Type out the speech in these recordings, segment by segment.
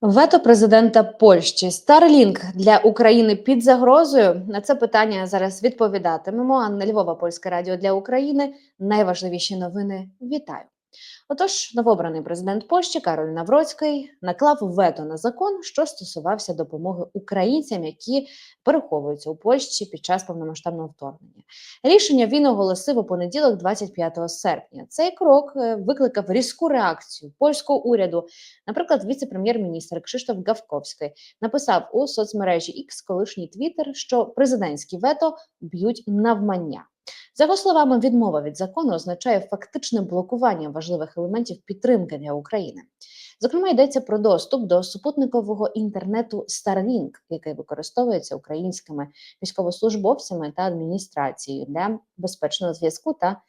Вето президента Польщі Старлінк для України під загрозою. На це питання зараз відповідатимемо. Анна Львова, Польське Радіо для України. Найважливіші новини. Вітаю. Отож, новообраний президент Польщі Кароль Навроцький наклав вето на закон, що стосувався допомоги українцям, які переховуються у Польщі під час повномасштабного вторгнення. Рішення він оголосив у понеділок, 25 серпня. Цей крок е, викликав різку реакцію польського уряду. Наприклад, віце-прем'єр-міністр Кшиштоф Гавковський написав у соцмережі X колишній Твіттер, що президентські вето б'ють навмання. За його словами, відмова від закону означає фактичне блокування важливих елементів підтримки для України. Зокрема, йдеться про доступ до супутникового інтернету Starlink, який використовується українськими військовослужбовцями та адміністрацією для безпечного зв'язку та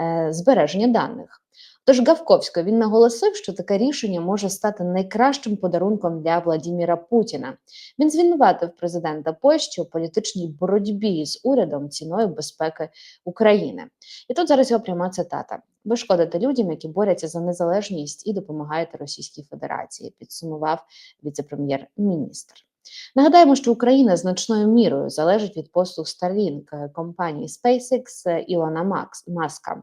е, збереження даних. Тож Гавковський він наголосив, що таке рішення може стати найкращим подарунком для Владіміра Путіна. Він звинуватив президента Польщі у політичній боротьбі з урядом ціною безпеки України. І тут зараз його пряма цитата: ви шкодите людям, які борються за незалежність і допомагаєте Російській Федерації. Підсумував віце-прем'єр-міністр. Нагадаємо, що Україна значною мірою залежить від послуг Starlink компанії SpaceX Ілона Маска.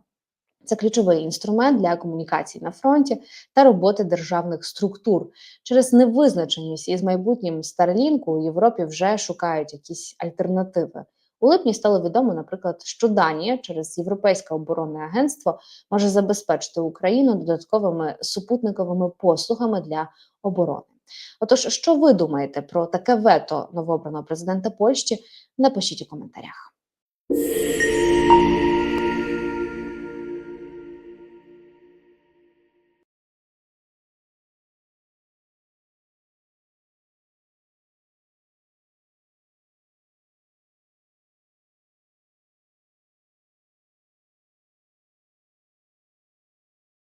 Це ключовий інструмент для комунікацій на фронті та роботи державних структур. Через невизначеність із майбутнім Starlink у Європі вже шукають якісь альтернативи. У липні стало відомо, наприклад, що Данія через Європейське оборонне агентство може забезпечити Україну додатковими супутниковими послугами для оборони. Отож, що ви думаєте про таке вето новообраного президента Польщі? Напишіть у коментарях.